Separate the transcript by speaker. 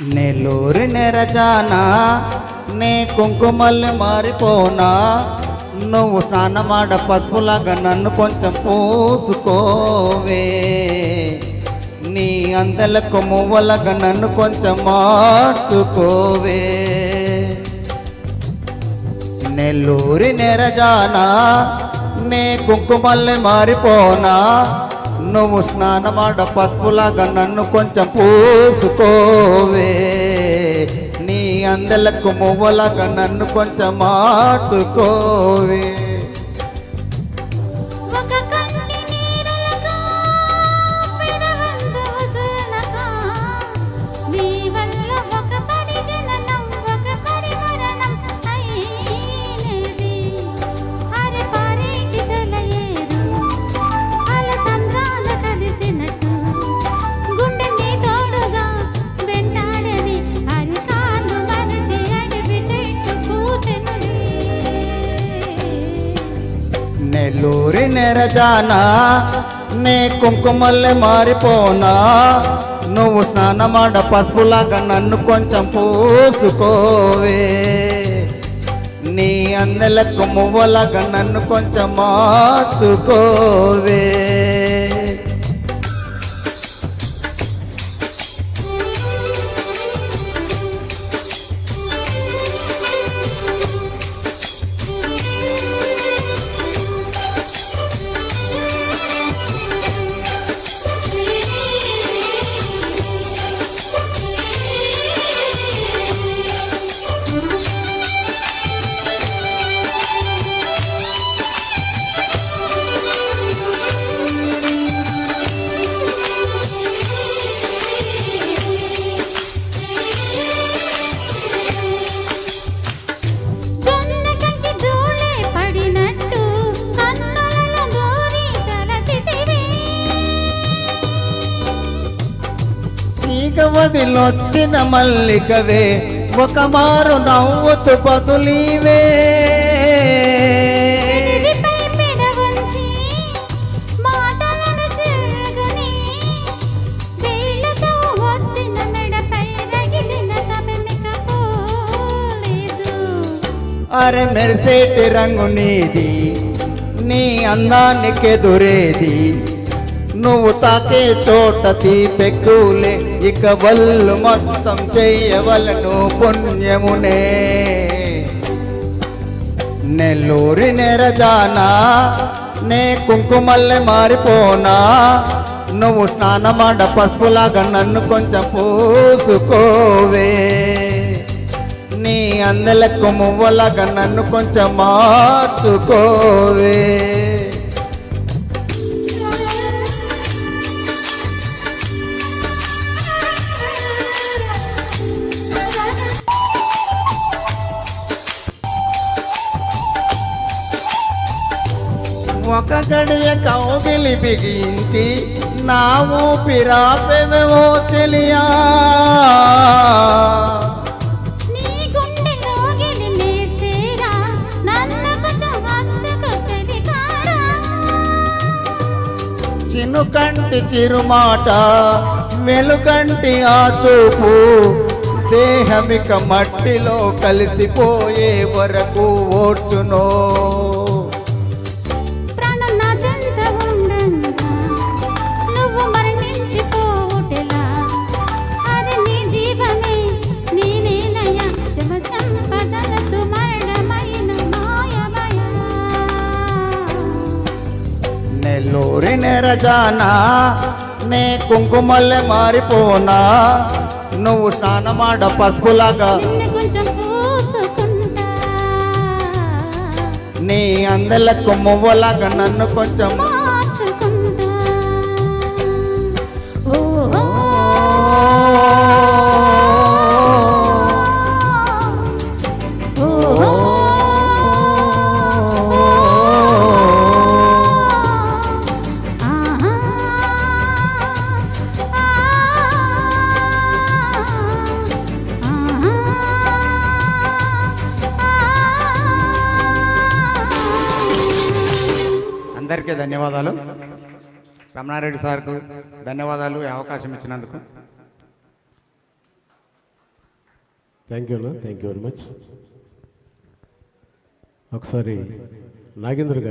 Speaker 1: నెల్లూరి నెరజానా నే కుంకుమల్ని మారిపోనా నువ్వు స్నానమాడ పసుపులాగా నన్ను కొంచెం పూసుకోవే. నీ అందలకు మువ్వలాగా నన్ను కొంచెం మార్చుకోవే. నెల్లూరి నెరజానా నే కుంకుమల్ని మారిపోనా నువ్వు స్నానమాడ పసుపులాగా నన్ను కొంచెం పూసుకోవే. నీ అందలకు మువ్వలాగా నన్ను కొంచెం మార్చుకోవే నెల్లూరి నెరజానా? నే కుంకుమల్లే మారిపోనా? నువ్వు స్నానమాడ పసుపులాగా నన్ను కొంచెం పూసుకోవే. నీ అందలకు మువ్వలాగా నన్ను కొంచెం మార్చుకోవే. తీగ వదిలొచ్చిన మల్లికవే ఒక మారు నవ్వుతూ
Speaker 2: పోలేదు.
Speaker 1: అరె మెరిసేటి రంగు నీది నీ అందానికి ఎదురేది నువ్వు తాకే చోట తీపెక్కులే ఇక వల్లు మొత్తం చెయ్యవలను పుణ్యమునే. నెల్లూరి నెరజానా నే కుంకుమల్లె మారిపోనా. నువ్వు స్నానమాడ పసుపులాగా నన్ను కొంచెం పూసుకోవే. నీ అందలకు మువ్వలాగా నన్ను కొంచెం మార్చుకోవే. ఒక గడియ కౌగిలి బిగించి నా ఊపిరాపెవో తెలియా. చినుకంటి చిరుమాట వెలుకంటి ఆ చూపు దేహమిక మట్టిలో కలిసిపోయే వరకు ఓర్చునో నెల్లూరి నెరజానా నే కుంకుమల్లె మారిపోనా? నువ్వు స్నానమాడ పసుపులాగా నీ అందలకు మువ్వలాగా నన్ను కొంచెం అందరికీ ధన్యవాదాలు. రమణారెడ్డి సార్కు ధన్యవాదాలు ఈ అవకాశం ఇచ్చినందుకు.
Speaker 3: థ్యాంక్ యూ అన్న. థ్యాంక్ యూ వెరీ మచ్ ఒకసారి నాగేంద్ర గారు